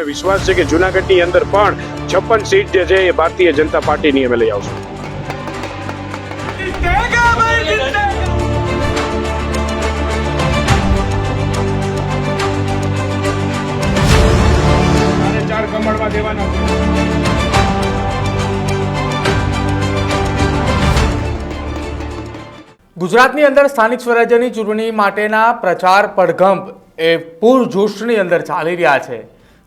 અમને વિશ્વાસ છે કે જુનાગઢની અંદર પણ છપ્પન સીટ જે છે એ ભારતીય જનતા પાર્ટીની અમે લઈ આવશું. ગુજરાતની અંદર સ્થાનિક સ્વરાજ્યની ચૂંટણી માટેના પ્રચાર પડઘંપ એ પૂરજોશની અંદર ચાલી રહ્યા છે.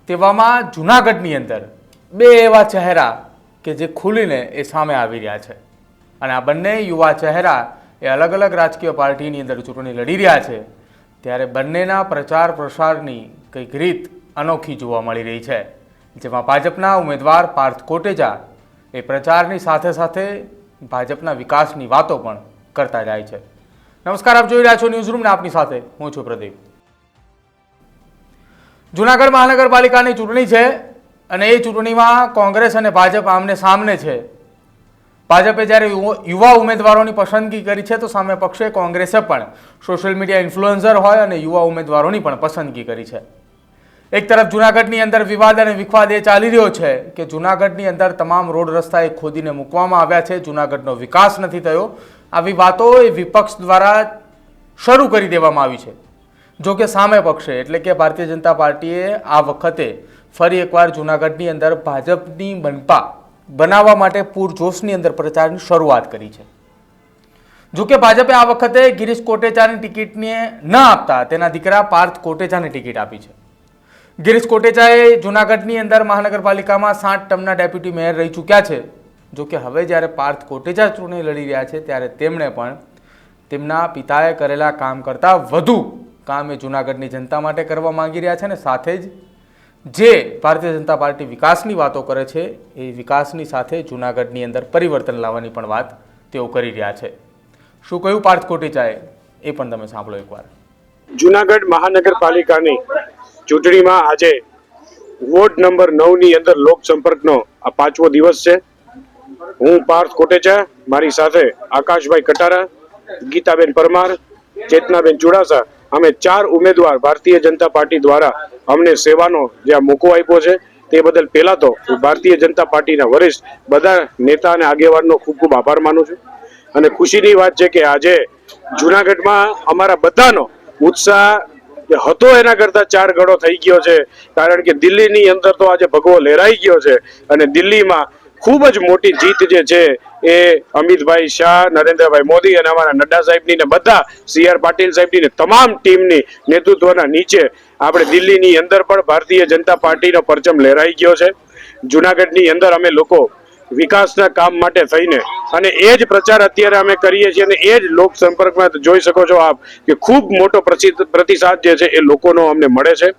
તેવામાં જૂનાગઢની અંદર બે એવા ચહેરા કે જે ખુલીને એ સામે આવી રહ્યા છે. અને આ બંને યુવા ચહેરા એ અલગ અલગ રાજકીય પાર્ટીની અંદર ચૂંટણી લડી રહ્યા છે. ત્યારે બંનેના પ્રચાર પ્રસારની કંઈક રીત અનોખી જોવા મળી રહી છે. જેમાં ભાજપના ઉમેદવાર પાર્થ કોટેજા એ પ્રચારની સાથે સાથે ભાજપના વિકાસની વાતો પણ કરતા જાય છે. નમસ્કાર, આપ જોઈ રહ્યા છો ન્યૂઝ રૂમને આપની સાથે હું છું પ્રદીપ. જુનાગઢ મહાનગરપાલિકાની ચૂંટણી છે અને એ ચૂંટણીમાં કોંગ્રેસ અને ભાજપ આમને સામને છે. ભાજપે જ્યારે યુવા- ઉમેદવારોની પસંદગી કરી છે તો સામે પક્ષે કોંગ્રેસે પણ સોશિયલ મીડિયા ઇન્ફ્લુએન્સર હોય અને યુવા ઉમેદવારોની પણ પસંદગી કરી છે. એક તરફ જુનાગઢની અંદર વિવાદ અને વિખવાદ એ ચાલી રહ્યો છે કે જુનાગઢની અંદર તમામ રોડ રસ્તા એ ખોદીને મૂકવામાં આવ્યા છે, જુનાગઢનો વિકાસ નથી થયો. આવી વાતો એ વિપક્ષ દ્વારા શરૂ કરી દેવામાં આવી છે. જો કે સામે પક્ષે, એટલે કે ભારતીય જનતા પાર્ટીએ આ વખતે ફરી એકવાર જુનાગઢની અંદર ભાજપની બનપા બનાવવા માટે પૂરજોશની અંદર પ્રચારની શરૂઆત કરી છે. જો કે ભાજપે આ વખતે ગિરીશ કોટેચાની ટિકિટને ન આપતા, તેના દીકરા પાર્થ કોટેચાને ટિકિટ આપી છે. ગિરીશ કોટેચાએ જુનાગઢની અંદર મહાનગરપાલિકામાં સાત ટર્મના ડેપ્યુટી મેયર રહી ચૂક્યા છે. જો કે હવે જ્યારે પાર્થ કોટેચા ચૂંટણી લડી રહ્યા છે, ત્યારે તેમણે પણ તેમના પિતાએ કરેલા કામ કરતાં વધુ કામ એ જુનાગઢની જનતા માટે કરવા માંગી રહ્યા છે અને સાથે જ જે ભારતીય જનતા પાર્ટી વિકાસની વાતો કરે છે, એ વિકાસની સાથે જુનાગઢની અંદર પરિવર્તન લાવવાની પણ વાત તેઓ કરી રહ્યા છે. શું કહ્યું પાર્થ કોટીચાએ? એ પણ તમે સાંભળો એકવાર. જુનાગઢ મહાનગરપાલિકાની ચૂંટણીમાં આજે વોર્ડ નંબર નવની અંદર લોક સંપર્કનો આ પાંચમો દિવસ છે. હું પાર્થ કોટેચા, મારી સાથે આકાશભાઈ કટારા, ગીતાબેન પરમાર, ચેતનાબેન ચુડાસા અમે ચાર ઉમેદવાર ભારતીય જનતા પાર્ટી દ્વારા અમને સેવાનો જે મોકો આપ્યો છે, તે બદલ પહેલા તો હું ભારતીય જનતા પાર્ટીના વરિષ્ઠ બધા નેતા અને આગેવાનનો ખૂબ ખૂબ આભાર માનું છું. અને ખુશીની વાત છે કે આજે જુનાગઢમાં અમારા બધાનો ઉત્સાહ હતો એના કરતા ચાર ગણો થઈ ગયો છે. કારણ કે દિલ્હીની અંદર તો આજે ભગવો લહેરાઈ ગયો છે અને દિલ્હીમાં ખૂબ જ મોટી જીત જે છે એ અમિતભાઈ શાહ, નરેન્દ્રભાઈ મોદી અને અમારા નડ્ડા સાહેબની ને બધા સી આર પાટીલ સાહેબની ને તમામ ટીમની નેતૃત્વના નીચે આપણે દિલ્હીની અંદર પણ ભારતીય જનતા પાર્ટીનો પરચમ લહેરાઈ ગયો છે. જુનાગઢની અંદર અમે લોકો વિકાસના કામ માટે થઈને અને એ જ પ્રચાર અત્યારે અમે કરીએ છીએ અને એ જ લોક સંપર્કમાં જોઈ શકો છો આપ કે ખૂબ મોટો પ્રતિસાદ જે છે એ લોકોનો અમને મળે છે.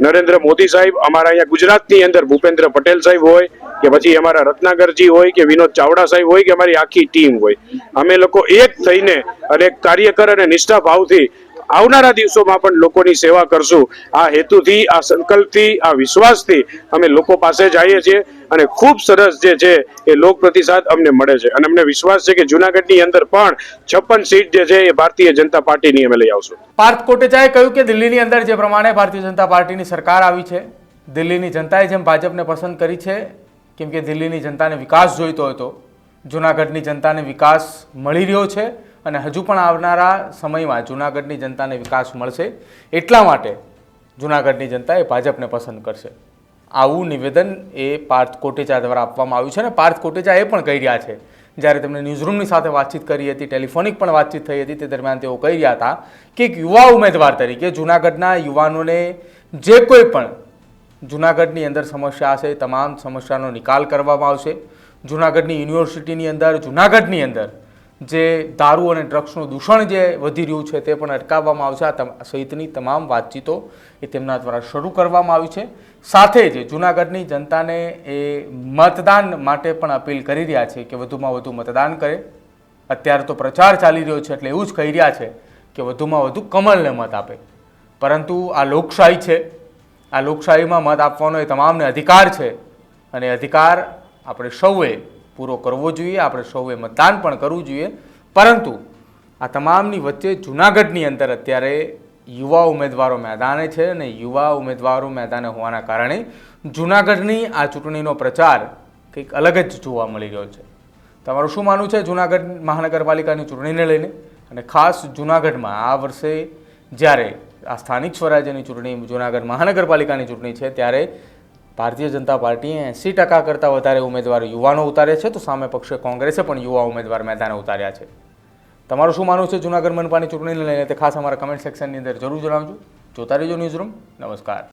નરેન્દ્ર મોદી સાહેબ અમારા અહીંયા ગુજરાતની અંદર ભૂપેન્દ્ર પટેલ સાહેબ હોય કે પછી અમારા રત્નાગરજી હોય કે વિનોદ ચાવડા સાહેબ હોય કે અમારી આખી ટીમ હોય. અમે લોકો એક થઈને અને કાર્યકર અને નિષ્ઠા ભાવથી આવનારા દિવસોમાં પણ લોકોની સેવા કરશું. આ હેતુથી, આ સંકલ્પથી, આ વિશ્વાસથી અમે લોકો પાસે જઈએ છીએ અને ખૂબ સરસ જે છે એ લોક પ્રતિસાદ અમને મળે છે. અને અમને વિશ્વાસ છે કે જુનાગઢની અંદર પણ છપ્પન સીટ જે છે એ ભારતીય જનતા પાર્ટીની અમે લઈ આવશું. પાર્થ કોટેચાએ કહ્યું કે દિલ્હીની અંદર જે પ્રમાણે ભારતીય જનતા પાર્ટીની સરકાર આવી છે, દિલ્હીની જનતાએ જેમ ભાજપને પસંદ કરી છે કેમ કે દિલ્હીની જનતાને વિકાસ જોઈતો હતો જૂનાગઢની જનતાને વિકાસ મળી રહ્યો છે અને હજુ પણ આવનારા સમયમાં જૂનાગઢની જનતાને વિકાસ મળશે એટલા માટે જૂનાગઢની જનતા એ ભાજપને પસંદ કરશે. આવું નિવેદન એ પાર્થ કોટેચા દ્વારા આપવામાં આવ્યું છે અને પાર્થ કોટેચા એ પણ કહી રહ્યા છે. જ્યારે તેમણે ન્યૂઝરૂમની સાથે વાતચીત કરી હતી, ટેલિફોનિક પણ વાતચીત થઈ હતી, તે દરમિયાન તેઓ કહી રહ્યા હતા કે એક યુવા ઉમેદવાર તરીકે જૂનાગઢના યુવાનોને જે કોઈ પણ જૂનાગઢની અંદર સમસ્યા હશે, તમામ સમસ્યાનો નિકાલ કરવામાં આવશે. જૂનાગઢની યુનિવર્સિટીની અંદર, જૂનાગઢની અંદર જે દારૂ અને ડ્રગ્સનું દૂષણ જે વધી રહ્યું છે તે પણ અટકાવવામાં આવશે. આ સહિતની તમામ વાતચીતો એ તેમના દ્વારા શરૂ કરવામાં આવી છે. સાથે જ જૂનાગઢની જનતાને એ મતદાન માટે પણ અપીલ કરી રહ્યા છે કે વધુમાં વધુ મતદાન કરે. અત્યારે તો પ્રચાર ચાલી રહ્યો છે એટલે એવું જ કહી રહ્યા છે કે વધુમાં વધુ કમલને મત આપે. પરંતુ આ લોકશાહી છે. આ લોકશાહીમાં મત આપવાનો એ તમામને અધિકાર છે. અને અધિકાર આપણે સૌએ પૂરો કરવો જોઈએ, આપણે સૌએ મતદાન પણ કરવું જોઈએ. પરંતુ આ તમામની વચ્ચે જૂનાગઢની અંદર અત્યારે યુવા ઉમેદવારો મેદાને છે અને યુવા ઉમેદવારો મેદાને હોવાના કારણે જૂનાગઢની આ ચૂંટણીનો પ્રચાર કંઈક અલગ જ જોવા મળી રહ્યો છે. તમારું શું માનવું છે જૂનાગઢ મહાનગરપાલિકાની ચૂંટણીને લઈને? અને ખાસ જૂનાગઢમાં આ વર્ષે જ્યારે આ સ્થાનિક સ્વરાજ્યની ચૂંટણી, જૂનાગઢ મહાનગરપાલિકાની ચૂંટણી છે, ત્યારે ભારતીય જનતા પાર્ટીએ એંસી ટકા કરતાં વધારે ઉમેદવાર યુવાનો ઉતાર્યા છે, તો સામે પક્ષે કોંગ્રેસે પણ યુવા ઉમેદવાર મેદાને ઉતાર્યા છે. તમારું શું માનવું છે જૂનાગઢ મનપાની ચૂંટણીને લઈને? તે ખાસ અમારા કમેન્ટ સેક્શનની અંદર જરૂર જણાવજો. જોતા રહેજો ન્યૂઝ રૂમ નમસ્કાર.